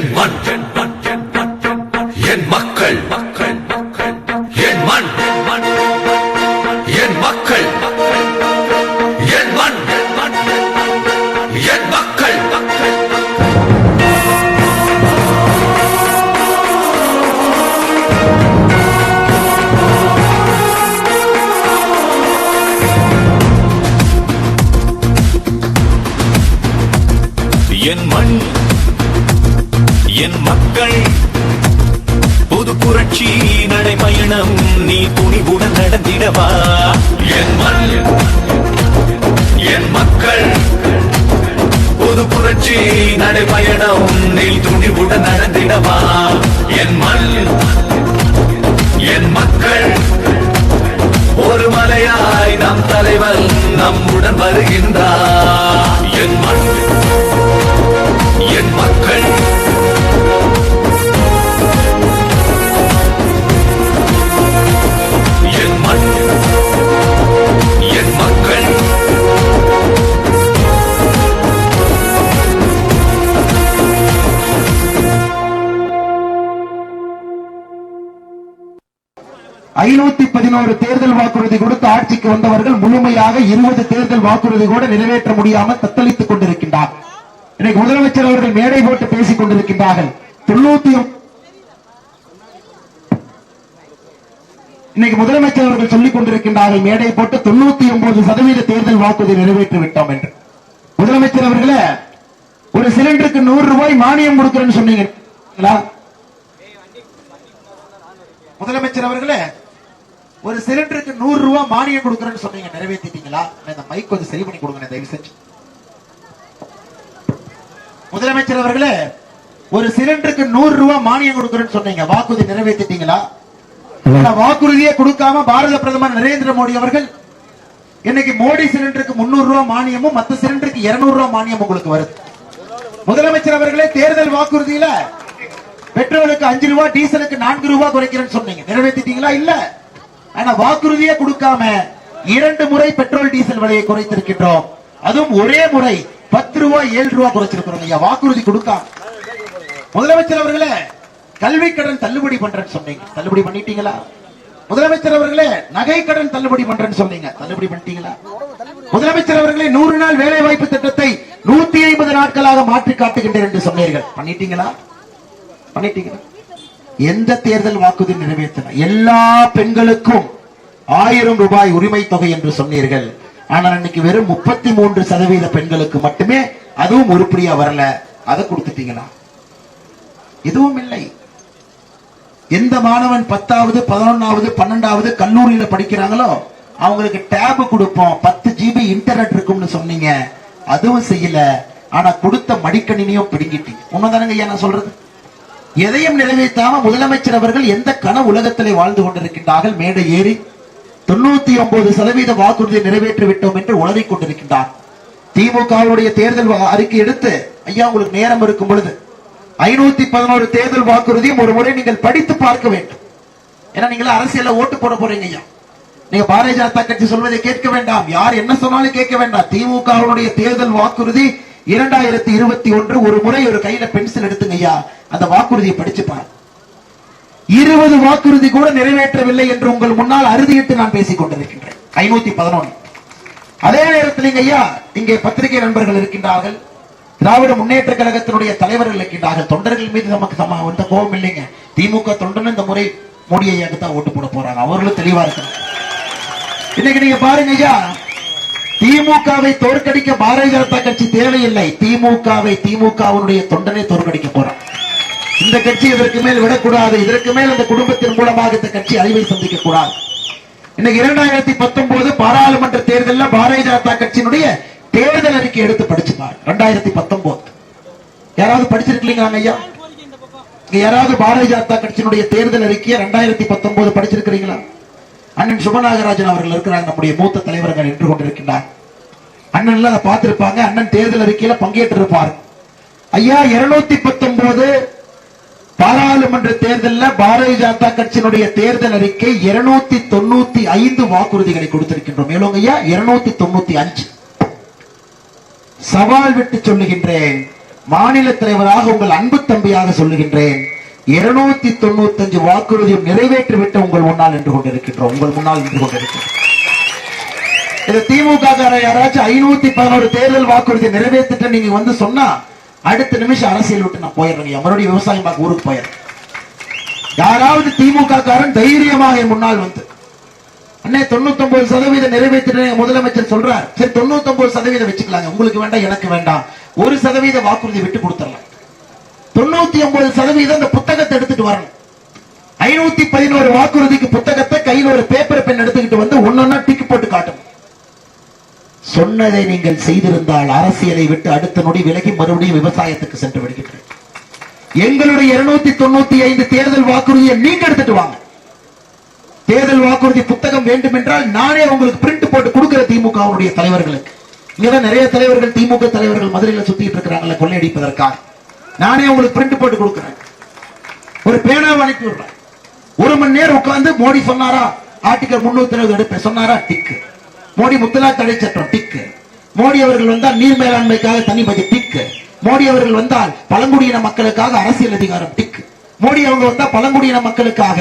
என் மண் என் மக்கள் மக்கள். நடந்திடவா என் மண் என் மக்கள். புது புரட்சி நடைமயணம் நீ துணிவுடன் நடந்திடவா. என் மண் என் மக்கள். ஒரு மலையாய் நம் தலைவன் நம்முடன் வருகின்றார். என் மண் ஐநூத்தி பதினோரு தேர்தல் வாக்குறுதி கொடுத்து ஆட்சிக்கு வந்தவர்கள் முழுமையாக இருபது தேர்தல் வாக்குறுதி கூட நிறைவேற்ற முடியாமல் தத்தளித்துக் கொண்டிருக்கின்றார். இன்னைக்கு முதலமைச்சர் அவர்கள் மேடை போட்டு பேசிக் கொண்டிருக்கின்றார்கள். தொண்ணூத்தி இன்னைக்கு முதலமைச்சர் அவர்கள் சொல்லிக் கொண்டிருக்கின்றார்கள் மேடை போட்டு தொண்ணூத்தி ஒன்பது சதவீத தேர்தல் வாக்குறுதி நிறைவேற்றி விட்டோம் என்று. முதலமைச்சர் அவர்களே ஒரு சிலிண்டருக்கு நூறு ரூபாய் மானியம் கொடுக்கிறேன்னு சொன்னீங்க. முதலமைச்சர் அவர்களே ஒரு சிலிண்டருக்கு நூறு ரூபாய் மானியம் கொடுக்கறேன்னு சொன்னீங்க நிறைவேற்றிட்டீங்களா இந்த மைக் கொஞ்சம் சரி பண்ணி கொடுங்க தயவு செஞ்சு. முதலமைச்சர் அவர்களே ஒரு சிலிண்டருக்கு நூறு ரூபாய் மானியம் கொடுக்கறேன்னு சொன்னீங்க வாக்குறுதி நிறைவேற்றிட்டீங்களா வாக்குறுதியே கொடுக்காம பாரத பிரதமர் நரேந்திர மோடி அவர்கள் இன்னைக்கு மோடி சிலிண்டருக்கு முன்னூறு ரூபாய் மானியமும் மத்த சிலிண்டருக்கு இருநூறு ரூபாய் மானியம் உங்களுக்கு வருது. முதலமைச்சர் அவர்களே தேர்தல் வாக்குறுதியில பெட்ரோலுக்கு அஞ்சு ரூபாய் டீசலுக்கு நான்கு ரூபாய் குறைக்கிறேன்னு சொன்னீங்க நிறைவேற்றிட்டீங்களா இல்ல. ஆனா வாக்குறுதியே கொடுக்காம இரண்டு முறை பெட்ரோல் டீசல் விலையை குறைத்திருக்கின்றோம். அதுவும் ஒரே முறை பத்து ரூபாய் ஏழு ரூபாய் குறைச்சிருக்கிறோம் ஐயா. வாக்குறுதி கொடுக்காம. முதலமைச்சர் அவர்களே கல்வி கடன் தள்ளுபடி பண்றேன்னு சொன்னீங்க. தள்ளுபடி பண்ணிட்டீங்களா? முதலமைச்சர் அவர்களே நகை கடன் தள்ளுபடி பண்றேன்னு சொன்னீங்க. தள்ளுபடி பண்ணிட்டீங்களா? முதலமைச்சர் அவர்களே நூறு நாள் வேலை வாய்ப்பு திட்டத்தை நூத்தி ஐம்பது நாட்களாக மாற்றி காட்டுகின்றேன் என்று சொன்னீர்கள். பண்ணிட்டீங்களா? பண்ணிட்டீங்களா? எந்த தேர்தல் வாக்குறுதி நிறைவேற்றின எல்லா பெண்களுக்கும் ஆயிரம் ரூபாய் உரிமை தொகை என்று சொன்னீர்கள். ஆனால் இன்னைக்கு வெறும் முப்பத்தி மூன்று சதவீத பெண்களுக்கு மட்டுமே அதுவும் உருப்படியா வரல. அதை கொடுத்துட்டீங்களா? எதுவும் இல்லை. எந்த மாணவன் பத்தாவது பதினொன்னாவது பன்னெண்டாவது கல்லூரியில படிக்கிறாங்களோ அவங்களுக்கு டேப் கொடுப்போம். பத்து ஜிபி இன்டர்நெட் இருக்கும்னு சொன்னீங்க. அதுவும் செய்யல. ஆனா கொடுத்த மடிக்கணினியும் பிடுங்கிட்டீங்க. உண்மைதானங்க ஐயா நான் சொல்றது? எதையும் நிறைவேற்றாம முதலமைச்சர் அவர்கள் எந்த கன உலகத்திலே வாழ்ந்து கொண்டிருக்கின்றார்கள்? மேடை ஏறி தொண்ணூத்தி ஒன்பது சதவீத வாக்குறுதியை நிறைவேற்றி விட்டோம் என்று உளறிக் கொண்டிருக்கின்றார். திமுகவுடைய தேர்தல் அறிக்கை எடுத்து ஐயா உங்களுக்கு நேரம் இருக்கும் பொழுது ஐநூத்தி பதினோரு தேர்தல் வாக்குறுதியும் ஒரு முறை நீங்கள் படித்து பார்க்க வேண்டும். ஏன்னா நீங்கள அரசியல ஓட்டு போட போறீங்க ஐயா. நீங்க பாரதிய ஜனதா கட்சி சொல்வதை கேட்க வேண்டாம். யார் என்ன சொன்னாலும் கேட்க வேண்டாம். திமுகவுடைய தேர்தல் வாக்குறுதி இரண்டாயிரத்தி இருபத்தி ஒன்று ஒரு முறை ஒரு கையில பென்சில் எடுத்துங்க ஐயா. அந்த வாக்குறுதியை படிச்சு பாருங்க இருபது வாக்குறுதி கூட நிறைவேற்றவில்லை என்று உங்கள் முன்னால் அறுதியிட்டு நான் பேசிக் கொண்டிருக்கின்றேன். ஐநூத்தி பதினொன்று அதே நேரத்தில் இங்க ஐயா இங்கே பத்திரிகை நண்பர்கள் இருக்கின்றார்கள். திராவிட முன்னேற்ற கழகத்தினுடைய தலைவர்கள் இருக்கின்றார்கள். தொண்டர்கள் மீது நமக்கு சம வந்த கோபம் இல்லைங்க. திமுக தொண்டன் இந்த முறை மோடி ஐயாக்கு தான் ஓட்டு போட போறாங்க. அவர்களும் தெளிவா இருக்கிறாங்க. இன்னைக்கு நீங்க பாருங்க ஐயா திமுகவை தோற்கடிக்க பாரதிய ஜனதா கட்சி தேவையில்லை. திமுகவை திமுகவினுடைய தொண்டனை தோற்கடிக்க போறான். இந்த கட்சி இதற்கு மேல் விடக்கூடாது. இதற்கு மேல் இந்த குடும்பத்தின் மூலமாக இந்த கட்சி அழிவை சந்திக்க கூடாது இன்னைக்கு இரண்டாயிரத்தி பத்தொன்பது பாராளுமன்ற தேர்தலில் பாரதிய ஜனதா கட்சியினுடைய தேர்தல் அறிக்கை எடுத்து படிச்சு பாருங்க ரெண்டாயிரத்தி பத்தொன்பது. யாராவது படிச்சிருக்கீங்களா ஐயா? யாராவது பாரதிய ஜனதா கட்சியினுடைய தேர்தல் அறிக்கையை ரெண்டாயிரத்தி பத்தொன்பது படிச்சிருக்கிறீங்களா? அண்ணன் சுபநாகராஜன் அவர்கள் இருக்கிறாங்க நம்முடைய மூத்த தலைவர்கள் நின்று கொண்டிருக்கின்றார் அண்ணன் எல்லாம் அதை பார்த்திருப்பாங்க. அண்ணன் தேர்தல் அறிக்கையில பங்கேற்றிருப்பார். ஐயா இருநூத்தி பத்தொன்பது பாராளுமன்ற தேர்தலில் பாரதிய ஜனதா கட்சியினுடைய தேர்தல் அறிக்கை இருநூத்தி தொண்ணூத்தி ஐந்து வாக்குறுதிகளை கொடுத்திருக்கின்றோம். மேலும் ஐயா இருநூத்தி தொண்ணூத்தி அஞ்சு. சவால் விட்டு சொல்லுகின்றேன். மாநில தலைவராக உங்கள் அன்பு தம்பியாக சொல்லுகின்றேன். இருநூத்தி தொண்ணூத்தி அஞ்சு வாக்குறுதியும் நிறைவேற்றிவிட்டு உங்கள் முன்னால் நின்று கொண்டிருக்கின்றோம். உங்கள் முன்னால் நின்று கொண்டிருக்கின்றோம். இது திமுக யாராச்சும் ஐநூத்தி பதினோரு தேர்தல் வாக்குறுதி நிறைவேற்றிட்டு நீங்க வந்து சொன்னா அடுத்த நிமிஷம் அரசியல் விட்டு நான் போயிடுறேன் மறுபடியும் விவசாயம் பார்க்க ஊருக்கு போயிடுறேன் யாராவது திமுக காரன் தைரியமாக என் முன்னால் வந்து அண்ணே தொண்ணூத்தொன்பது சதவீதம் நிறைவேற்றின முதலமைச்சர் சொல்றார். சரி தொண்ணூத்தொன்பது சதவீதம் வச்சுக்கலாங்க. உங்களுக்கு வேண்டாம் எனக்கு வேண்டாம். ஒரு சதவீத வாக்குறுதி விட்டு கொடுத்துடலாம் தொண்ணூத்தி ஒன்பது சதவீதம் அந்த புத்தகத்தை எடுத்துட்டு வரணும். ஐநூத்தி பதினோரு வாக்குறுதிக்கு புத்தகத்தை கையில் ஒரு பேப்பர் பெண் எடுத்துக்கிட்டு வந்து ஒன்னொன்னா டிக்கு போட்டு காட்டணும். சொன்னதை நீங்கள் செய்திருந்தால் அரசியலை விட்டு அடுத்த நொடி விலகி மறுபடியும் விவசாயத்துக்கு சென்று விடுகின்றேன். எங்களுடைய இருநூத்தி தொண்ணூத்தி ஐந்து தேர்தல் வாக்குறுதியை நீங்க எடுத்துட்டு வாங்க. தேர்தல் வாக்குறுதி புத்தகம் வேண்டும் என்றால் நானே உங்களுக்கு பிரிண்ட் போட்டு கொடுக்கிற திமுகவுடைய தலைவர்களுக்கு. இங்கதான் நிறைய தலைவர்கள் திமுக தலைவர்கள் மதுரையில சுத்திட்டு இருக்கிறாங்கல்ல கொள்ளையடிப்பதற்காக. நானே உங்களுக்கு பிரிண்ட் போட்டு கொடுக்கிறேன். ஒரு பேனாவை அனுப்பி விடுறேன் ஒரு மணி நேரம் உட்கார்ந்து மோடி சொன்னாரா? ஆர்டிகல் முன்னூத்தி எழுபது எடுப்பேன். சொன்னாரா? டிக்கு. மோடி முத்தலா தடை சட்டம் டிக்கு மோடி அவர்கள் வந்தால் நீர் மேலாண்மைக்காக தனி பட்ஜெட் டிக்கு மோடி அவர்கள் வந்தால் பழங்குடியின மக்களுக்காக அரசியல் அதிகாரம் டிக்கு மோடி அவங்க வந்தால் பழங்குடியின மக்களுக்காக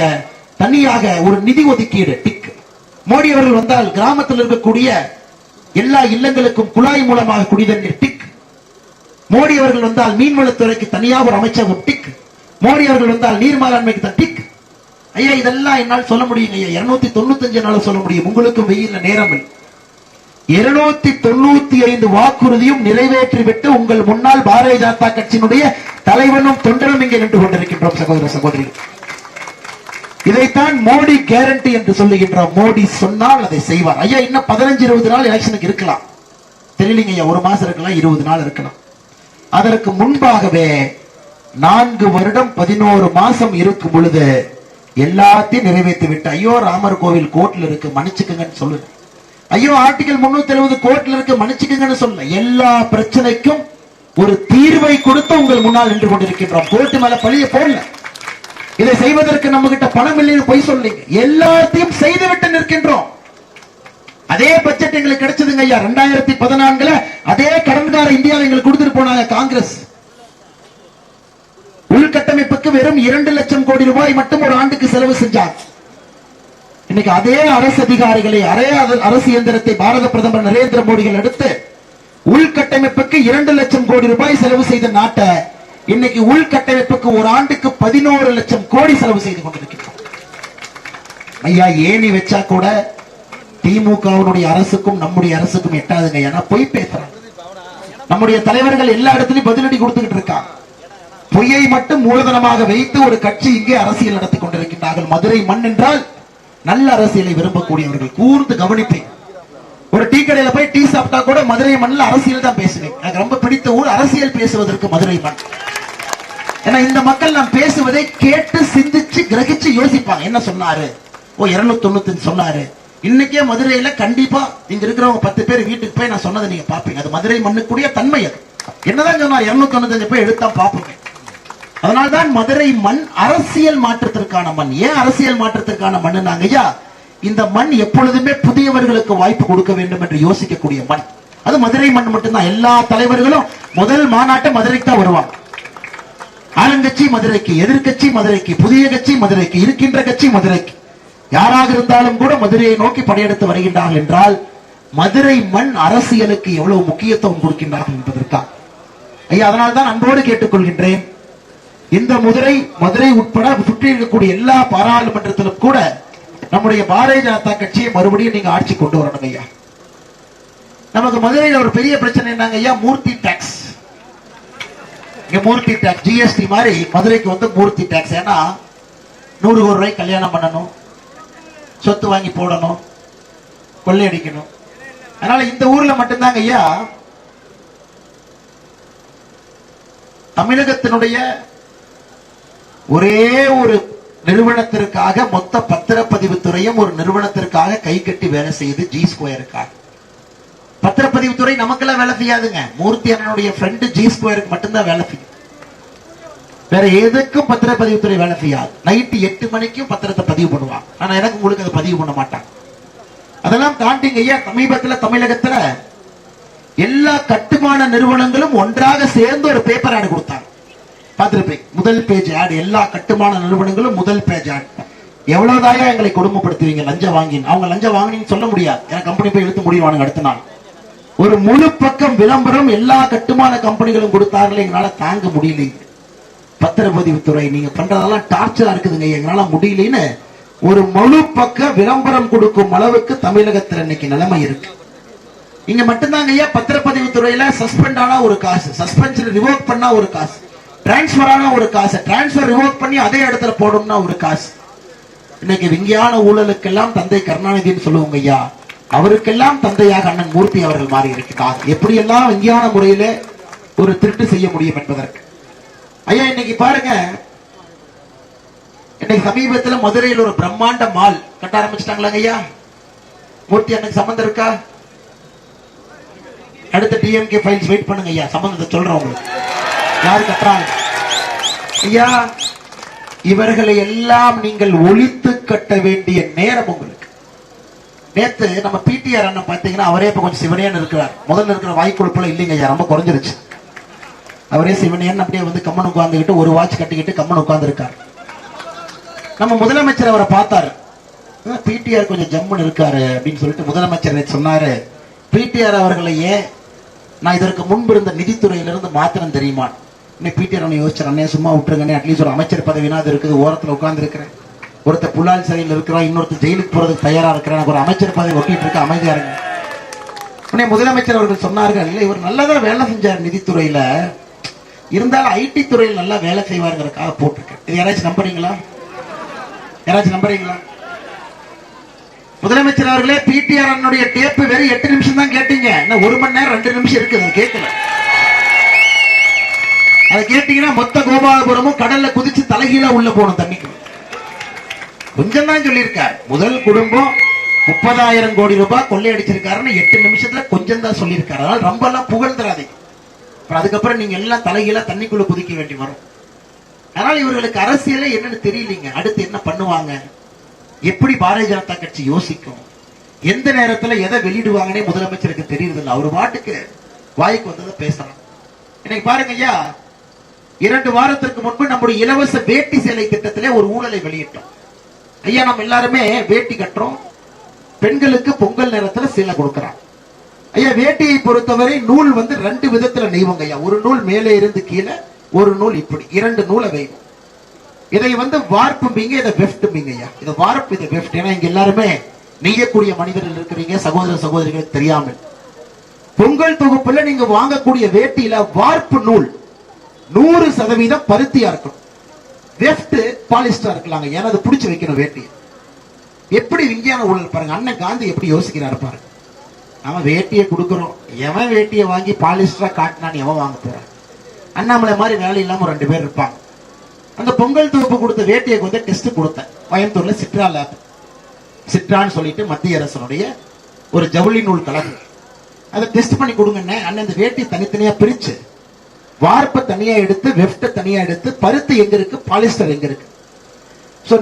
தனியாக ஒரு நிதி ஒதுக்கீடு டிக் மோடி அவர்கள் வந்தால் கிராமத்தில் இருக்கக்கூடிய எல்லா இல்லங்களுக்கும் குழாய் மூலமாக குடிதண்ணீர் டிக் மோடி அவர்கள் வந்தால் மீன்வளத்துறைக்கு தனியாக ஒரு அமைச்சகம் டிக் மோடி அவர்கள் வந்தால் நீர் மேலாண்மைக்கு தான் டிக் ஐயா இதெல்லாம் என்னால் சொல்ல முடியும் ஐயா. இருநூத்தி தொண்ணூத்தஞ்சு நாள் சொல்ல முடியும். உங்களுக்கும் வெயில்ல நேரம் இல்லை. இருநூத்தி தொண்ணூத்தி ஐந்து வாக்குறுதியும் நிறைவேற்றிவிட்டு உங்கள் முன்னாள் பாரதிய ஜனதா கட்சியினுடைய தலைவனும் தொண்டரும் இங்கே நின்று கொண்டிருக்கின்றோம் சகோதர சகோதரி இதைத்தான் மோடி கேரண்டி என்று சொல்லுகின்றார் மோடி சொன்னால் அதை செய்வார். ஐயா இன்னும் பதினஞ்சு இருபது நாள் எலெக்ஷனுக்கு இருக்கலாம். தெரியலீங்க ஐயா ஒரு மாசம் இருக்கலாம் இருபது நாள் இருக்கலாம். அதற்கு முன்பாகவே நான்கு வருடம் பதினோரு மாசம் இருக்கும் பொழுது எல்லாத்தையும் நிறைவேற்றி விட்டு ஐயோ ராமர் கோவில் கோர்ட்ல இருக்கு மன்னிச்சுக்குங்கன்னு சொல்லுங்க. ஐயோ ஆர்டிகல் முன்னூத்தி எழுபது கோர்ட்ல இருக்கு மன்னிச்சுக்கங்கன்னு சொல்ல எல்லா பிரச்சனைக்கும் ஒரு தீர்வை கொடுத்து உங்கள் முன்னால் நின்று கொண்டிருக்கின்றோம். கோர்ட் மேல பழிய போடல. இதை செய்வதற்கு நம்ம கிட்ட பணம் இல்லைன்னு பொய் சொல்லிங்க எல்லாத்தையும் செய்துவிட்டு நிற்கின்றோம். அதே பட்ஜெட் எங்களுக்கு கிடைச்சதுங்க ஐயா. ரெண்டாயிரத்தி பதினான்குல அதே கடன்கார இந்தியாவை எங்களுக்கு கொடுத்துட்டு போனாங்க காங்கிரஸ். உள்கட்டமைப்புக்கு வெறும் இரண்டு லட்சம் கோடி ரூபாய் மட்டும் ஒரு ஆண்டுக்கு செலவு செஞ்சாங்க இன்னைக்கு அதே அரசு அதிகாரிகளை அதே அரசு இயந்திரத்தை பாரத பிரதமர் நரேந்திர மோடிகள் எடுத்து உள்கட்டமைப்புக்கு இரண்டு லட்சம் கோடி ரூபாய் செலவு செய்த நாட்டை இன்னைக்கு உள்கட்டமைப்புக்கு ஒரு ஆண்டுக்கு பதினோரு லட்சம் கோடி செலவு செய்து கொண்டிருக்கிறோம் ஐயா ஏணி வச்சா கூட திமுகவுடைய அரசுக்கும் நம்முடைய அரசுக்கும் எட்டாதுங்க. ஏன்னா பொய் பேசுறாங்க. நம்முடைய தலைவர்கள் எல்லா இடத்துலயும் பதிலடி கொடுத்துக்கிட்டு இருக்காங்க. பொய்யை மட்டும் மூலதனமாக வைத்து ஒரு கட்சி இங்கே அரசியல் நடத்தி கொண்டிருக்கின்றார்கள். மதுரை மண் என்றால் நல்ல அரசியலை விரும்பக்கூடியவர்கள் கூர்ந்து கவனிப்பேன். ஒரு டீ கடையில போய் டீ சாப்பிட்டா கூட மதுரை மண்ணில் அரசியல் தான் பேசுவேன். எனக்கு ரொம்ப பிடித்த ஊர் அரசியல் பேசுவதற்கு மதுரை மண். ஏன்னா இந்த மக்கள் நான் பேசுவதை கேட்டு சிந்திச்சு கிரகிச்சு யோசிப்பாங்க. என்ன சொன்னாரு? ஓ இருநூத்தி தொண்ணூத்தி சொன்னாரு. இன்னைக்கே மதுரையில கண்டிப்பா இங்க இருக்கிறவங்க பத்து பேர் வீட்டுக்கு போய் நான் சொன்னதை நீங்க பாப்பீங்க அது மதுரை மண்ணுக்குரிய தன்மை அது. என்னதான் சொன்னா இருநூத்தி தொண்ணூத்தஞ்சு போய் எடுத்தா பாப்பீங்க அதனால்தான் மதுரை மண் அரசியல் மாற்றத்திற்கான மண். ஏன் அரசியல் மாற்றத்திற்கான மண் ஐயா? இந்த மண் எப்பொழுதுமே புதியவர்களுக்கு வாய்ப்பு கொடுக்க வேண்டும் என்று யோசிக்கக்கூடிய மண். அது மதுரை மண் மட்டும்தான். எல்லா தலைவர்களும் முதல் மாநாட்டை மதுரைக்கு தான் வருவாங்க. ஆளுங்கட்சி மதுரைக்கு எதிர்க்கட்சி மதுரைக்கு புதிய கட்சி மதுரைக்கு இருக்கின்ற கட்சி மதுரைக்கு. யாராக இருந்தாலும் கூட மதுரையை நோக்கி படையெடுத்து வருகின்றார்கள் என்றால் மதுரை மண் அரசியலுக்கு எவ்வளவு முக்கியத்துவம் கொடுக்கின்றார்கள் என்பதற்காக. ஐயா அதனால்தான் அன்போடு கேட்டுக்கொள்கின்றேன். இந்த மதுரை மதுரை உட்பட சுற்றி இருக்கக்கூடிய எல்லா பாராளுமன்றத்திலும் கூட நம்முடைய பாரதிய ஜனதா கட்சியை மறுபடியும் நீங்க ஆட்சி கொண்டு வரணும் ஐயா. நமக்கு மதுரையில் ஒரு பெரிய பிரச்சனை என்னங்க ஐயா? மூர்த்தி டாக்ஸ் இங்க மூர்த்தி டாக்ஸ் ஜிஎஸ்டி மாதிரி மதுரைக்கு வந்து மூர்த்தி டாக்ஸ் ஏன்னா நூறு கோடி ரூபாய் கல்யாணம் பண்ணணும் சொத்து வாங்கி போடணும் கொள்ளையடிக்கணும். அதனால இந்த ஊர்ல மட்டும்தாங்க ஐயா. தமிழகத்தினுடைய ஒரே ஒரு நிறுவனத்திற்காக மொத்த பத்திரப்பதிவு துறையும் ஒரு நிறுவனத்திற்காக கை கட்டி வேலை செய்யுது ஜி ஸ்கொயருக்காக பத்திரப்பதிவு துறை நமக்கெல்லாம் வேலை செய்யாதுங்க. மூர்த்தி அண்ணனுடைய ஃப்ரெண்டு ஜி ஸ்கொயருக்கு மட்டும்தான் வேலை செய்யும். வேற எதுக்கும் பத்திரப்பதிவு துறை வேலை செய்யாது. நைட்டு எட்டு மணிக்கும் பத்திரத்தை பதிவு பண்ணுவாங்க ஆனா எனக்கு உங்களுக்கு அதை பதிவு பண்ண மாட்டாங்க அதெல்லாம் தாண்டிங்க ஐயா. சமீபத்துல தமிழகத்துல எல்லா கட்டுமான நிறுவனங்களும் ஒன்றாக சேர்ந்து ஒரு பேப்பர் ஆடு கொடுத்தாங்க. பார்த்துருப்பீங்க. முதல் பேஜ் ஆட் எல்லா கட்டுமான நிறுவனங்களும் முதல் பேஜ் ஆட் எவ்வளவுதாயா எங்களை கொடுமைப்படுத்துவீங்க லஞ்சம் வாங்கினு அவங்க லஞ்சம் வாங்கினீங்கன்னு சொல்ல முடியாது. ஏன்னா கம்பெனி போய் எடுத்து முடிவானுங்க அடுத்த நாள். ஒரு முழு பக்கம் விளம்பரம் எல்லா கட்டுமான கம்பெனிகளும் கொடுத்தார்கள் எங்களால தாங்க முடியலைங்க பத்திரப்பதிவுத்துறை நீங்க பண்றதெல்லாம் டார்ச்சரா இருக்குதுங்க. எங்களால முடியலன்னு ஒரு முழு பக்க விளம்பரம் கொடுக்கும் அளவுக்கு தமிழகத்துல இன்னைக்கு நிலைமை இருக்கு. இங்க மட்டும்தாங்க ஐயா பத்திரப்பதிவு துறையில சஸ்பெண்ட் ஆனா ஒரு காசு. சஸ்பென்ஷன் ரிவோக் பண்ணா ஒரு காசு. டிரான்ஸ்பர் ஆனா ஒரு காசு டிரான்ஸ்பர் ரிவோக் பண்ணி அதே இடத்துல போடணும்னா ஒரு காசு. இன்னைக்கு விஞ்ஞான ஊழலுக்கெல்லாம் தந்தை கருணாநிதினு சொல்லுவோங்க ஐயா. அவருக்கெல்லாம் தந்தையாக அண்ணன் மூர்த்தி அவர்கள் மாறி இருக்கிறார். எப்படியெல்லாம் விஞ்ஞான முறையில ஒரு திருட்டு செய்ய முடியும் என்பதற்கு. ஐயா இன்னைக்கு பாருங்க. இன்னைக்கு சமீபத்துல மதுரையில் ஒரு பிரம்மாண்ட மால் கட்ட ஆரம்பிச்சிட்டாங்களாங்க ஐயா. மூர்த்தி அண்ணன் சம்பந்தம் இருக்கா? அடுத்த டிஎம்கே ஃபைல்ஸ் வெயிட் பண்ணுங்க ஐயா. சம்பந்தத்தை சொல்றேன் உங்களுக்கு. யார் கட்டுறாங்க ஐயா இவர்களை எல்லாம் நீங்கள் ஒழித்து கட்ட வேண்டிய நேரம் உங்களுக்கு. நேத்து நம்ம பிடிஆர் அண்ணன் பாத்தீங்கன்னா அவரே இப்ப கொஞ்சம் சிவனேன்னு இருக்கிறார். முதல்ல இருக்கிற வாய்க்குழுப்புல இல்லைங்க ஐயா ரொம்ப குறைஞ்சிருச்சு. அவரே சிவனேன்னு அப்படியே வந்து கம்மன் உட்காந்துக்கிட்டு ஒரு வாட்ச் கட்டிக்கிட்டு கம்மன் உட்கார்ந்துருக்கார். நம்ம முதலமைச்சர் அவரை பார்த்தாரு. பிடிஆர் கொஞ்சம் ஜம்முன்னு இருக்காரு அப்படின்னு சொல்லிட்டு முதலமைச்சர் சொன்னாரு. பிடிஆர் அவர்களையே நான் இதற்கு முன்பு இருந்த நிதித்துறையிலிருந்து மாத்திரம் தெரியுமா? இன்னும் பிடிஆர் அவனை யோசிச்சார் அண்ணே சும்மா விட்டுருங்கண்ணே. அட்லீஸ்ட் ஒரு அமைச்சர் பதவினா அது இருக்குது? ஓரத்துல உட்காந்துருக்கிறேன் ஒருத்தர் புலால் சிறையில் இருக்கிறான் இன்னொருத்தர் ஜெயிலுக்கு போறதுக்கு தயாரா இருக்கிறேன். எனக்கு ஒரு அமைச்சர் பதவி ஒட்டிட்டு இருக்க அமைதியாக இருங்க. உடனே முதலமைச்சர் அவர்கள் சொன்னார்கள் இல்லை இவர் நல்லதா வேலை செஞ்சார் நிதித்துறையில. இருந்தாலும் ஐடி துறையில் நல்லா வேலை செய்வாருங்கிறக்காக போட்டிருக்கேன். இது யாராச்சும் நம்புறீங்களா? யாராச்சும் நம்புறீங்களா? முதலமைச்சர் அவர்களே பிடிஆர் அண்ணனுடைய டேப் வெறும் எட்டு நிமிஷம் தான் கேட்டீங்க. இன்னும் ஒரு மணி நேரம் ரெண்டு நிமிஷம் இருக்குது கேட்கல. அதை கேட்டீங்கன்னா மொத்த கோபாலபுரமும் கடல்ல குதிச்சு தலைகீழா உள்ள போகணும் தண்ணிக்கு கொஞ்சம் தான் சொல்லியிருக்கார். முதல் குடும்பம் முப்பதாயிரம் கோடி ரூபாய் கொள்ளையடிச்சிருக்காருன்னு எட்டு நிமிஷத்துல கொஞ்சம் தான் சொல்லியிருக்காரு. அதனால ரொம்ப எல்லாம் புகழ்ந்துடாதீங்க அப்புறம் அதுக்கப்புறம் நீங்க எல்லாம் தலைகீழா தண்ணிக்குள்ள குதிக்க வேண்டி வரும். அதனால இவர்களுக்கு அரசியல என்னன்னு தெரியலீங்க. அடுத்து என்ன பண்ணுவாங்க? எப்படி பாரதிய ஜனதா கட்சி யோசிக்கும்? எந்த நேரத்துல எதை வெளியிடுவாங்கன்னே முதலமைச்சருக்கு தெரியுது இல்லை அவர் பாட்டுக்கு வாய்க்கு வந்ததை பேசலாம் இன்னைக்கு பாருங்க ஐயா இரண்டு வாரத்திற்கு முன்பு நம்முடைய இலவச வேட்டி சேலை திட்டத்திலே ஒரு ஊழலை வெளியிட்டோம். ஐயா நம்ம எல்லாருமே வேட்டி கட்டுறோம். பெண்களுக்கு பொங்கல் நேரத்துல சேலை கொடுக்கறான் ஐயா வேட்டியை பொறுத்தவரை நூல் வந்து ரெண்டு விதத்துல நெய்வோங்க ஐயா. ஒரு நூல் மேலே இருந்து கீழே ஒரு நூல் இப்படி. இரண்டு நூலை வைவோம் இதை வந்து வார்ப்பும்பீங்க இதை வெஃப்ட்பீங்க ஐயா. இதை வார்ப்பு இதை வெஃப்ட். ஏன்னா இங்க எல்லாருமே நெய்யக்கூடிய மனிதர்கள் இருக்கிறீங்க சகோதர சகோதரிகள் தெரியாமல். பொங்கல் தொகுப்புல நீங்க வாங்கக்கூடிய வேட்டியில வார்ப்பு நூல். நூறு சதவீதம் பருத்தியா இருக்கணும். வெஃப்ட் பாலிஸ்டா இருக்கலாங்க. ஏன்னா அது பிடிச்சி வைக்கணும் வேட்டியை. எப்படி விஞ்ஞான ஊழல் பாருங்க. அண்ணன் காந்தி எப்படி யோசிக்கிறாரு பாருங்க. நம்ம வேட்டியை கொடுக்குறோம். எவன் வேட்டியை வாங்கி பாலிஸ்டரா காட்டினான்னு எவன் வாங்க போறான்? அண்ணாமலை மாதிரி வேலை இல்லாம ரெண்டு பேர் இருப்பாங்க. அந்த பொங்கல் தொகுப்பு கொடுத்த வேட்டியை வந்து டெஸ்ட் கொடுத்தேன். கோயம்புத்தூர்ல சிட்ரா லேப் சிட்ரான்னு சொல்லிட்டு மத்திய அரசனுடைய ஒரு ஜவுளி நூல் கழகம். அதை டெஸ்ட் பண்ணி கொடுங்கண்ணே. அண்ணன் இந்த வேட்டி தனித்தனியா பிரிச்சு வார்ப்பை தனியா எடுத்து வெஃப்ட தனியா எடுத்து பருத்தி எங்க இருக்கு? பாலிஸ்டர் எங்க இருக்கு?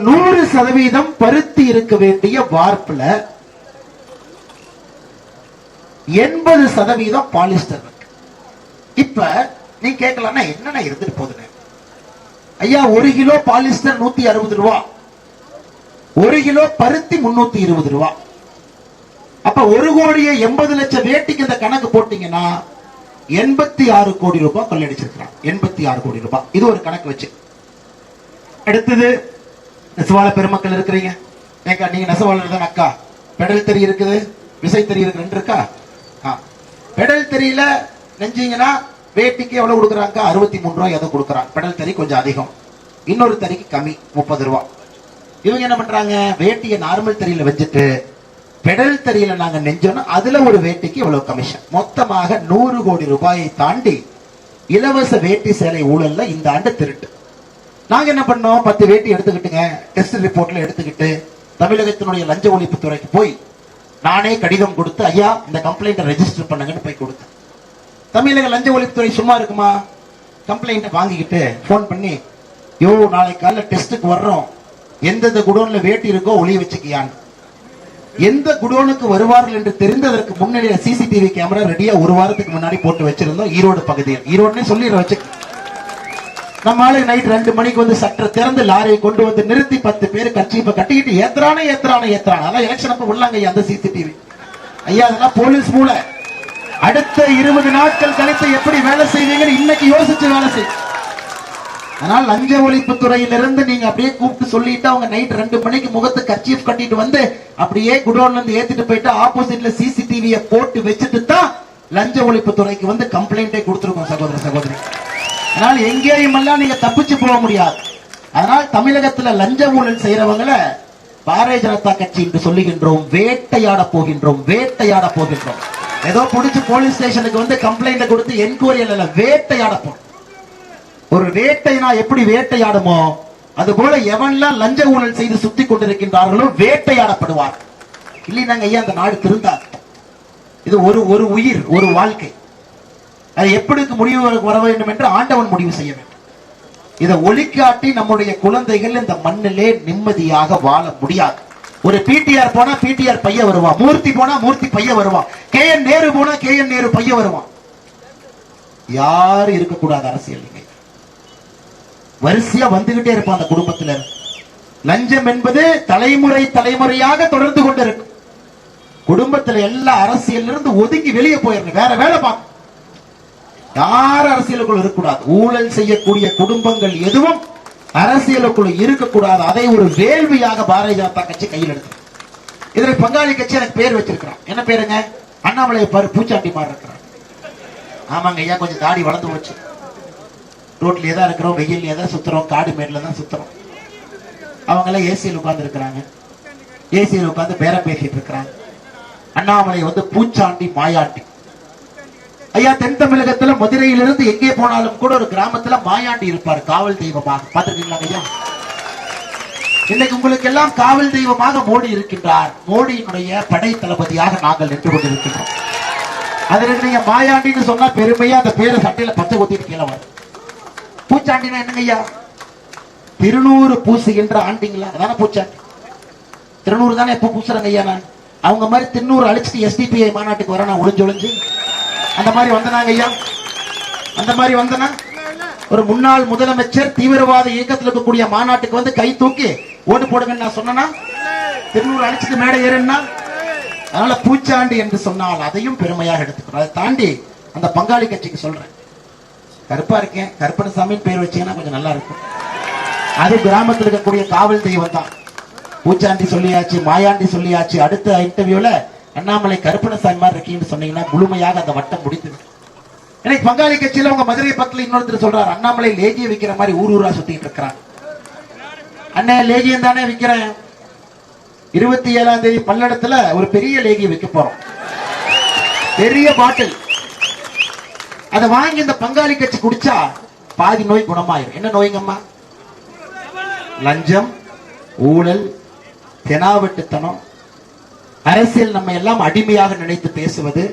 நூறு சதவீதம் பருத்தி இருக்க வேண்டிய வார்ப்புல எண்பது சதவீதம் பாலிஸ்டர் இருக்கு. இப்ப நீ கேட்கலாம்னா என்னண்ணா இருந்துட்டு போகுதுன்னு? ஐயா ஒரு கிலோ பாலிஸ்டர் நூத்தி அறுபது ரூபா. ஒரு கிலோ பருத்தி முன்னூத்தி இருபது ரூபா. அப்ப ஒரு கோடியே எண்பது லட்சம் வேட்டிக்கு இந்த கணக்கு போட்டீங்கன்னா எண்பத்தி ஆறு கோடி ரூபாய் கொள்ளடிச்சிருக்கிறான் எண்பத்தி ஆறு கோடி ரூபாய். இது ஒரு கணக்கு வச்சு. அடுத்தது நெசவாள பெருமக்கள் இருக்கிறீங்க. ஏங்க நீங்க நெசவாளர் தான் அக்கா? பெடல் தெரி இருக்குது விசை தெரி இருக்கு? ரெண்டு இருக்கா பெடல் தெரியல நெஞ்சீங்கன்னா வேட்டிக்கு எவ்வளவு கொடுக்குறாங்க? அறுபத்தி மூணு ரூபாய் ஏதோ கொடுக்குறான். பெடல் தறி கொஞ்சம் அதிகம். இன்னொரு தறிக்கு கம்மி முப்பது ரூபா இவங்க என்ன பண்றாங்க? வேட்டியை நார்மல் தறியில வச்சுட்டு பெடல் தறியில நாங்க நெஞ்சோம்னா அதுல ஒரு வேட்டிக்கு இவ்வளவு கமிஷன் மொத்தமாக நூறு கோடி ரூபாயை தாண்டி இலவச வேட்டி சேலை ஊழல்ல இந்த ஆண்டு திருட்டு. நாங்க என்ன பண்ணோம்? பத்து வேட்டி எடுத்துக்கிட்டுங்க. டெஸ்ட் ரிப்போர்ட்ல எடுத்துக்கிட்டு தமிழகத்தினுடைய லஞ்ச ஒழிப்பு துறைக்கு போய் நானே கடிதம் கொடுத்து ஐயா இந்த கம்ப்ளைண்ட்டை ரெஜிஸ்டர் பண்ணுங்கன்னு போய் கொடுத்தேன். தமிழக லஞ்ச ஒழிப்புத்துறை சும்மா இருக்குமா? கம்ப்ளைண்ட்டை வாங்கிக்கிட்டு ஃபோன் பண்ணி யோ நாளைக்கு காலைல டெஸ்ட்டுக்கு வர்றோம். எந்தெந்த குடோன்ல வேட்டி இருக்கோ ஒளிய வச்சுக்கியான்னு. எந்த குடோனுக்கு வருவார்கள் என்று தெரிந்ததற்கு முன்னிலையில சிசிடிவி கேமரா ரெடியா ஒரு வாரத்துக்கு முன்னாடி போட்டு வச்சிருந்தோம். ஈரோடு பகுதியில். ஈரோடுனே சொல்லிடுற வச்சு. நம்ம ஆளு நைட் ரெண்டு மணிக்கு வந்து சற்று திறந்து லாரியை கொண்டு வந்து நிறுத்தி பத்து பேர் கட்சி இப்ப கட்டிக்கிட்டு ஏத்துறானே ஏத்துறானே ஏத்துறானே. அதெல்லாம் எலெக்ஷன் அப்ப உள்ளாங்க அந்த சிசிடிவி ஐயா அதெல்லாம் போலீஸ் மூளை. அடுத்த இருபது நாட்கள் கழித்து எப்படி வேலை செய்வீங்கன்னு இன்னைக்கு யோசிச்சு வேலை செய்யும் அதனால் லஞ்ச ஒழிப்பு துறையிலிருந்து நீங்க அப்படியே கூப்பிட்டு சொல்லிட்டு அவங்க நைட் ரெண்டு மணிக்கு முகத்து கர்ச்சீஃப் கட்டிட்டு வந்து அப்படியே குடோன்ல இருந்து ஏத்திட்டு போயிட்டு ஆப்போசிட்ல சிசிடிவிய போட்டு வச்சுட்டு தான் லஞ்ச ஒழிப்பு துறைக்கு வந்து கம்ப்ளைண்டே கொடுத்துருக்கோம் சகோதர சகோதரி. அதனால எங்கேயும் எல்லாம் நீங்க தப்பிச்சு போக முடியாது. அதனால் தமிழகத்துல லஞ்ச ஊழல் செய்யறவங்களை பாரதிய ஜனதா கட்சி என்று சொல்லுகின்றோம் வேட்டையாட போகின்றோம் வேட்டையாட போகின்றோம். ஏதோ பிடிச்சி போலீஸ் ஸ்டேஷனுக்கு வந்து கம்ப்ளைண்ட் கொடுத்து என்கொயரி வேட்டையாட போறோம். ஒரு வேட்டைனா எப்படி வேட்டையாடுமோ அது போல எவன்லாம் லஞ்ச ஊழல் செய்து சுத்தி கொண்டிருக்கின்றார்களோ வேட்டையாடப்படுவார். இல்லைனாங்க ஐயா அந்த நாடு திருந்தாது. இது ஒரு ஒரு உயிர் ஒரு வாழ்க்கை. அது எப்படி முடிவு வர- வேண்டும் என்று ஆண்டவன் முடிவு செய்ய வேண்டும். இதை ஒளிக்காட்டி நம்முடைய குழந்தைகள் இந்த மண்ணிலே நிம்மதியாக வாழ முடியாது. ஒரு பிடிஆர் போனா பிடிஆர் பைய வருவான். மூர்த்தி போனா மூர்த்தி பைய வருவான். கே என் நேரு போனா கே என் நேரு பைய வருவான். யாரும் இருக்கக்கூடாது அரசியல் நீங்க வரிசையா வந்துகிட்டே இருப்பான் அந்த குடும்பத்துல. லஞ்சம் என்பது தலைமுறை தலைமுறையாக தொடர்ந்து கொண்டிருக்கும் குடும்பத்துல எல்லா அரசியல் இருந்து ஒதுங்கி வெளியே போயிடணும். வேற வேலை பார்க்க யார் அரசியலுக்குள்ள இருக்கக்கூடாது? ஊழல் செய்யக்கூடிய குடும்பங்கள் எதுவும் அரசியலுக்குள்ள இருக்கக்கூடாது. அதை ஒரு வேள்வியாக பாரதிய ஜனதா கட்சி கையில் எடுத்து இதில் பங்காளி கட்சி எனக்கு பேர் வச்சிருக்கிறான். என்ன பேருங்க? அண்ணாமலை பாரு பூச்சாண்டி மாதிரி இருக்கிறான் ஆமாங்க ஐயா கொஞ்சம் தாடி வளர்ந்து போச்சு. ரோட்லயே தான் இருக்கிறோம் வெயில்லையே தான் சுத்துறோம் காடு மேட்ல தான் சுத்துறோம். அவங்க எல்லாம் ஏசியில் உட்கார்ந்து இருக்கிறாங்க ஏசியில் உட்கார்ந்து பேரம் பேசிட்டு இருக்கிறாங்க. அண்ணாமலை வந்து பூச்சாண்டி மாயாண்டி. ஐயா தென் தமிழகத்துல மதுரையிலிருந்து எங்கே போனாலும் கூட ஒரு கிராமத்துல மாயாண்டி இருப்பார் காவல் தெய்வமாக. பாத்துருக்கீங்களா ஐயா? இன்னைக்கு உங்களுக்கு எல்லாம் காவல் தெய்வமாக மோடி இருக்கின்றார். மோடியினுடைய படை தளபதியாக நாங்கள் நின்று கொண்டிருக்கின்றோம். அதற்கு நீங்க மாயாண்டின்னு சொன்னா பெருமையா அந்த பேரை சட்டையில பச்சை கொத்திட்டு கீழே வரும். பூச்சாண்டினா என்னங்க ஐயா? திருநூறு பூசுகின்ற ஆண்டிங்களா? அதான பூச்சாண்டி. திருநூறு தானே எப்ப பூசுறாங்க ஐயா நான்? அவங்க மாதிரி திருநூறு அழிச்சிட்டு எஸ்டிபிஐ மாநாட்டுக்கு வர நான் ஒளிஞ்சு ஒளிஞ்சு. அந்த மாதிரி வந்தனாங்க ஐயா? அந்த மாதிரி வந்தனா? ஒரு முன்னாள் முதலமைச்சர் தீவிரவாத இயக்கத்தில் இருக்கக்கூடிய மாநாட்டுக்கு வந்து கை தூக்கி ஓட்டு போடுங்கன்னு நான் சொன்னா திருநூறு அழிச்சிட்டு மேடை ஏறுன்னா? அதனால பூச்சாண்டி என்று சொன்னால் அதையும் பெருமையாக எடுத்துக்கிறோம் அதை தாண்டி அந்த பங்காளி கட்சிக்கு சொல்றேன். கருப்பா இருக்கேன். கருப்பணசாமின்னு பேர் வச்சீங்கன்னா கொஞ்சம் நல்லா இருக்கும். அது கிராமத்தில் இருக்கக்கூடிய காவல் தெய்வம் தான். பூச்சாண்டி சொல்லியாச்சு மாயாண்டி சொல்லியாச்சு. அடுத்த இன்டர்வியூல அண்ணாமலை கருப்பணசாமி மாதிரி இருக்கீங்கன்னு சொன்னீங்கன்னா முழுமையாக அந்த வட்டம் முடித்தது எனக்கு பங்காளி கட்சியில உங்க மதுரை பக்கத்துல இன்னொருத்தர் சொல்றாரு அண்ணாமலை லேகிய விற்கிற மாதிரி ஊர் ஊரா சுத்திட்டு இருக்கிறான். அண்ணே லேகியம் தானே விற்கிறேன் இருபத்தி ஏழாம் தேதி பல்லடத்துல ஒரு பெரிய லேகியம் விற்க போறோம். பெரிய பாட்டில். அதை வாங்கி இந்த பங்காளி கட்சி குடிச்சா பாதி நோய் குணமாயிரும். என்ன நோய்ங்கம்மா? லஞ்சம் ஊழல் தெனாவட்டுத்தனம். அரசியல் நம்ம எல்லாம் அடிமையாக நினைத்து பேசுவது.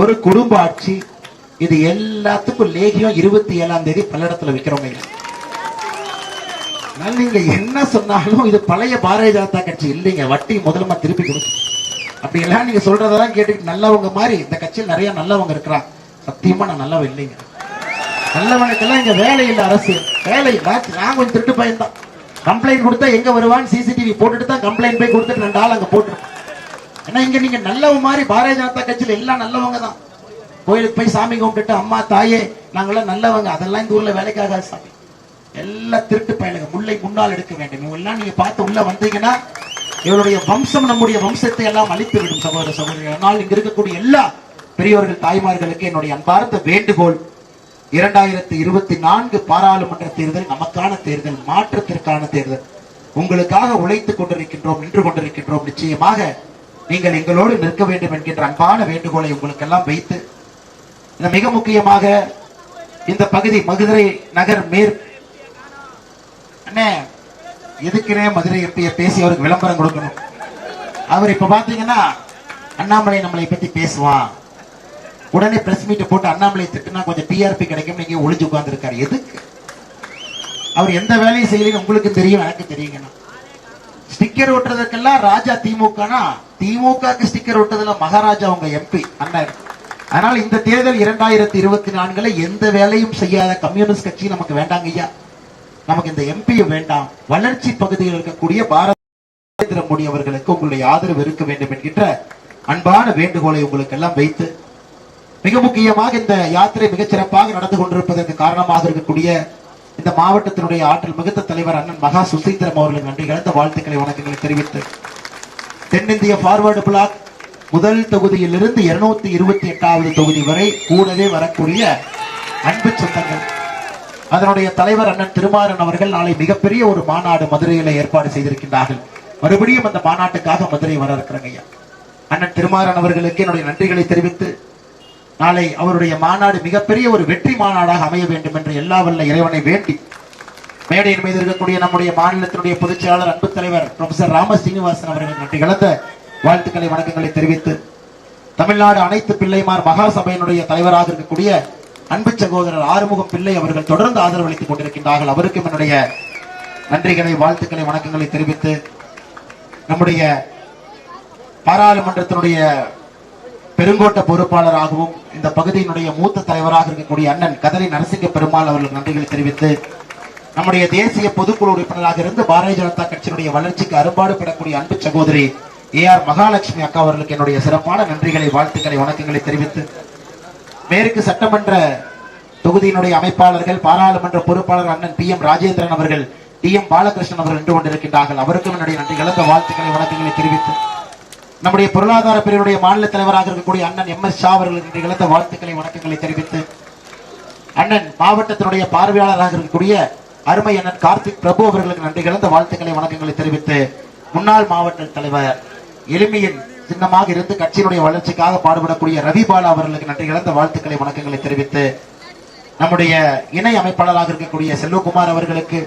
ஒரு குடும்ப ஆட்சி இது எல்லாத்துக்கும் லேகியம் இருபத்தி ஏழாம் தேதி பல்லடத்துல விக்கிறோம் நீங்க என்ன சொன்னாலும் இது பழைய பாரதிய ஜனதா கட்சி இல்லைங்க. வட்டி முதல்ல திருப்பி கொடுக்கும். அப்படி எல்லாம் நீங்க சொல்றதெல்லாம் கேட்டுக்கிட்டு நல்லவங்க மாதிரி இந்த கட்சியில் நிறைய நல்லவங்க இருக்கிறாங்க. சத்தியமா நான் நல்லவன் இல்லைங்க. நல்லவனுக்கெல்லாம் இங்க வேலை இல்லை அரசியல் வேலை நான் கொஞ்சம் திருட்டு பையன் தான் கம்ப்ளைண்ட் கொடுத்தா எங்க வருவான்னு சிசிடிவி போட்டுட்டு தான் கம்ப்ளைண்ட் போய் கொடுத்துட்டு ரெண்டு ஆள் அங்க போட்டுருக்கோம் ஏன்னா இங்க நீங்க நல்லவ மாதிரி பாரதிய ஜனதா கட்சியில எல்லாம் நல்லவங்க தான். கோயிலுக்கு போய் சாமி கும்பிட்டுட்டு அம்மா தாயே நாங்களாம் நல்லவங்க. அதெல்லாம் இந்த ஊர்ல வேலைக்காகாது சாமி. எல்லாம் திருட்டு பயலுங்க. முல்லை முன்னால் எடுக்க வேண்டும். இவங்க எல்லாம் நீங்க பார்த்து உள்ள வந்தீங்கன்னா இவருடைய வம்சம் நம்முடைய வம்சத்தை எல்லாம் அழித்து விடும் சகோதர சகோதரி ஆனால் இங்க இருக்கக்கூடிய எல்லா பெரியவர்கள் தாய்மார்களுக்கு என்னுடைய அன்பார்ந்த வேண்டுகோள். இரண்டாயிரத்தி இருபத்தி நான்கு பாராளுமன்ற தேர்தல் நமக்கான தேர்தல் மாற்றத்திற்கான தேர்தல். உங்களுக்காக உழைத்துக் கொண்டிருக்கின்றோம் நின்று கொண்டிருக்கின்றோம். நிச்சயமாக நீங்கள் எங்களோடு நிற்க வேண்டும் என்கின்ற அன்பான வேண்டுகோளை உங்களுக்கெல்லாம் வைத்து இந்த மிக முக்கியமாக இந்த பகுதி மதுரை நகர் மேற் அண்ணே எதுக்குனே மதுரை எம்பிய பேசி அவருக்கு விளம்பரம் கொடுக்கணும். அவர் இப்ப பாத்தீங்கன்னா அண்ணாமலை நம்மளை பத்தி பேசுவான். உடனே பிரஸ் மீட்டை போட்டு அண்ணாமலை திட்டுனா கொஞ்சம் டிஆர்பி கிடைக்கும். நீங்க ஒளிஞ்சு உட்கார்ந்துருக்காரு. எதுக்கு? அவர் எந்த வேலையும் செய்யலைன்னு உங்களுக்கு தெரியும் எனக்கு தெரியுங்கண்ணா ஸ்டிக்கர் ஒட்டுறதுக்கெல்லாம் ராஜா திமுகனா? திமுகக்கு ஸ்டிக்கர் ஒட்டுறதுல மகாராஜா உங்க எம்பி அண்ணன். அதனால இந்த தேர்தல் இரண்டாயிரத்தி இருபத்தி நான்குல எந்த வேலையும் செய்யாத கம்யூனிஸ்ட் கட்சி நமக்கு வேண்டாங்க ஐயா. நமக்கு இந்த எம்பி வேண்டாம். வளர்ச்சி பகுதியில் இருக்கக்கூடிய பாரத நரேந்திர மோடி அவர்களுக்கு உங்களுடைய ஆதரவு இருக்க வேண்டும் என்கின்ற அன்பான வேண்டுகோளை உங்களுக்கு எல்லாம் வைத்து மிக முக்கியமாக இந்த யாத்திரை மிகச் சிறப்பாக நடந்து கொண்டிருப்பதற்கு காரணமாக இருக்கக்கூடிய இந்த மாவட்டத்தினுடைய ஆற்றல் மிகுந்த தலைவர் அண்ணன் மகா சுசீந்திரம் அவர்களுக்கு நன்றி கலந்த வாழ்த்துக்களை வணக்கங்களை தெரிவித்து தென்னிந்திய ஃபார்வர்டு பிளாக் முதல் தொகுதியிலிருந்து இருநூத்தி இருபத்தி எட்டாவது தொகுதி வரை கூடவே வரக்கூடிய அன்பு சொந்தங்கள். அதனுடைய தலைவர் அண்ணன் திருமாறன் அவர்கள் நாளை மிகப்பெரிய ஒரு மாநாடு மதுரையில ஏற்பாடு செய்திருக்கின்றார்கள். மறுபடியும் அந்த மாநாட்டுக்காக மதுரை வர இருக்கிறாங்க அண்ணன் திருமாறன் அவர்களுக்கு என்னுடைய நன்றிகளை தெரிவித்து நாளை அவருடைய மாநாடு மிகப்பெரிய ஒரு வெற்றி மாநாடாக அமைய வேண்டும் என்று எல்லா வல்ல இறைவனை வேண்டி மேடையின் மீது இருக்கக்கூடிய நம்முடைய மாநிலத்தினுடைய பொதுச் செயலாளர் அன்பு தலைவர் ப்ரொஃபசர் ராம சீனிவாசன் அவர்கள் நன்றி கலந்த வாழ்த்துக்களை வணக்கங்களை தெரிவித்து தமிழ்நாடு அனைத்து பிள்ளைமார் மகா சபையினுடைய தலைவராக இருக்கக்கூடிய அன்பு சகோதரர் ஆறுமுகம் பிள்ளை அவர்கள் தொடர்ந்து ஆதரவளித்துக் கொண்டிருக்கின்றார்கள். அவருக்கும் என்னுடைய நன்றிகளை வாழ்த்துக்களை வணக்கங்களை தெரிவித்து நம்முடைய பாராளுமன்றத்தினுடைய பெருங்கோட்ட பொறுப்பாளராகவும் இந்த பகுதியினுடைய மூத்த தலைவராக இருக்கக்கூடிய அண்ணன் கதறி நரசிங்க பெருமாள் அவர்களுக்கு நன்றிகளை தெரிவித்து நம்முடைய தேசிய பொதுக்குழு உறுப்பினராக இருந்து பாரதிய ஜனதா கட்சியினுடைய வளர்ச்சிக்கு அரும்பாடு அரும்பாடுபடக்கூடிய அன்பு சகோதரி ஏ ஆர் மகாலட்சுமி அக்கா அவர்களுக்கு என்னுடைய சிறப்பான நன்றிகளை வாழ்த்துக்களை வணக்கங்களை தெரிவித்து மேற்கு சட்டமன்ற தொகுதியினுடைய அமைப்பாளர்கள் பாராளுமன்ற பொறுப்பாளர் அண்ணன் பி எம் ராஜேந்திரன் அவர்கள் டி எம் பாலகிருஷ்ணன் அவர்கள் நின்று கொண்டிருக்கின்றார்கள். அவருக்கும் என்னுடைய நன்றி கலந்த வாழ்த்துக்களை வணக்கங்களை தெரிவித்து நம்முடைய பொருளாதார பிரிவுடைய மாநில தலைவராக இருக்கக்கூடிய அண்ணன் எம் எஸ் ஷா அவர்களுக்கு நன்றி கலந்த வாழ்த்துக்களை வணக்கங்களை தெரிவித்து அண்ணன் மாவட்டத்தினுடைய பார்வையாளராக இருக்கக்கூடிய அருமை அண்ணன் கார்த்திக் பிரபு அவர்களுக்கு நன்றி கலந்த வாழ்த்துக்களை வணக்கங்களை தெரிவித்து முன்னாள் மாவட்ட தலைவர் எளிமையின் சின்னமாக இருந்து கட்சியினுடைய வளர்ச்சிக்காக பாடுபடக்கூடிய ரவி பாலா அவர்களுக்கு நன்றி கலந்த வாழ்த்துக்களை வணக்கங்களை தெரிவித்து நம்முடைய இணை அமைப்பாளராக இருக்கக்கூடிய செல்வகுமார் அவர்களுக்கு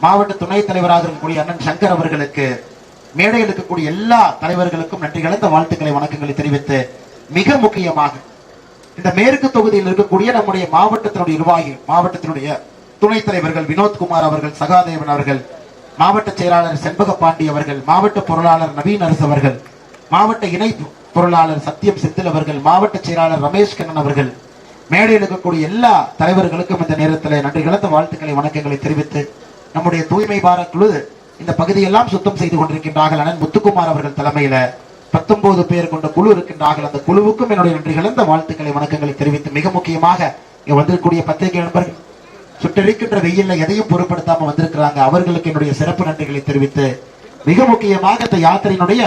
மாவட்ட துணைத் தலைவராக இருக்கக்கூடிய அண்ணன் சங்கர் அவர்களுக்கு மேடையில் இருக்கக்கூடிய எல்லா தலைவர்களுக்கும் நன்றி கலந்த வாழ்த்துக்களை வணக்கங்களை தெரிவித்து மிக முக்கியமாக இந்த மேற்கு தொகுதியில் இருக்கக்கூடிய நம்முடைய மாவட்டத்தினுடைய நிர்வாகி மாவட்டத்தினுடைய துணைத் தலைவர்கள் வினோத்குமார் அவர்கள் சகாதேவன் அவர்கள் மாவட்ட செயலாளர் செண்பக பாண்டி அவர்கள் மாவட்ட பொருளாளர் நவீன் அரசு அவர்கள் மாவட்ட இணை பொருளாளர் சத்யம் செந்தில் அவர்கள் மாவட்ட செயலாளர் ரமேஷ் கண்ணன் அவர்கள் மேடையில் இருக்கக்கூடிய எல்லா தலைவர்களுக்கும் இந்த நேரத்தில் நன்றி கலந்த வாழ்த்துக்களை வணக்கங்களை தெரிவித்து நம்முடைய தூய்மை பாரத் குழு இந்த பகுதியெல்லாம் சுத்தம் செய்து கொண்டிருக்கின்றார்கள். அண்ணன் முத்துக்குமார் அவர்கள் தலைமையில பத்தொன்பது பேர் கொண்ட குழு இருக்கின்றார்கள். அந்த குழுவுக்கும் என்னுடைய நன்றி கலந்த வாழ்த்துக்களை வணக்கங்களை தெரிவித்து மிக முக்கியமாக இங்க வந்திருக்கக்கூடிய பத்திரிகை நண்பர்கள் சுட்டரிக்கின்ற வெயில்ல எதையும் பொருட்படுத்தாம வந்திருக்கிறாங்க. அவர்களுக்கு என்னுடைய சிறப்பு நன்றிகளை தெரிவித்து மிக முக்கியமாக இந்த யாத்திரையினுடைய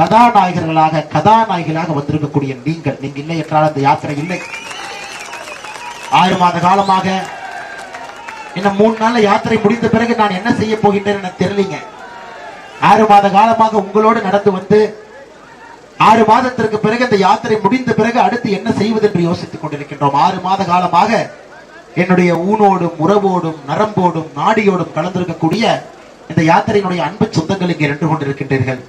கதாநாயகர்களாக கதாநாயகிகளாக வந்திருக்கக்கூடிய நீங்கள். நீங்க இல்லை என்றால் அந்த யாத்திரை இல்லை. ஆறு மாத காலமாக இன்னும் மூணு நாள்ல யாத்திரை முடிந்த பிறகு நான் என்ன செய்ய போகின்றேன் எனக்கு தெரியலீங்க. ஆறு மாத காலமாக உங்களோடு நடந்து வந்து ஆறு மாதத்திற்கு பிறகு இந்த யாத்திரை முடிந்த பிறகு அடுத்து என்ன செய்வது என்று யோசித்துக் கொண்டிருக்கின்றோம். ஆறு மாத காலமாக என்னுடைய ஊனோடும் உறவோடும் நரம்போடும் நாடியோடும் கலந்திருக்கக்கூடிய இந்த யாத்திரையினுடைய அன்பு சொந்தங்கள் இங்கே நின்று கொண்டிருக்கின்றீர்கள்.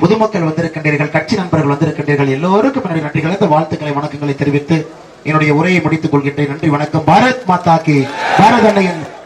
பொதுமக்கள் வந்திருக்கின்றீர்கள் கட்சி நண்பர்கள் வந்திருக்கின்றீர்கள். எல்லோருக்கும் என்னுடைய நன்றி கலந்த வாழ்த்துக்களை வணக்கங்களை தெரிவித்து என்னுடைய உரையை முடித்துக் கொள்கின்றேன். நன்றி வணக்கம். பாரத் மாதா கி. பாரத் அன்னையின்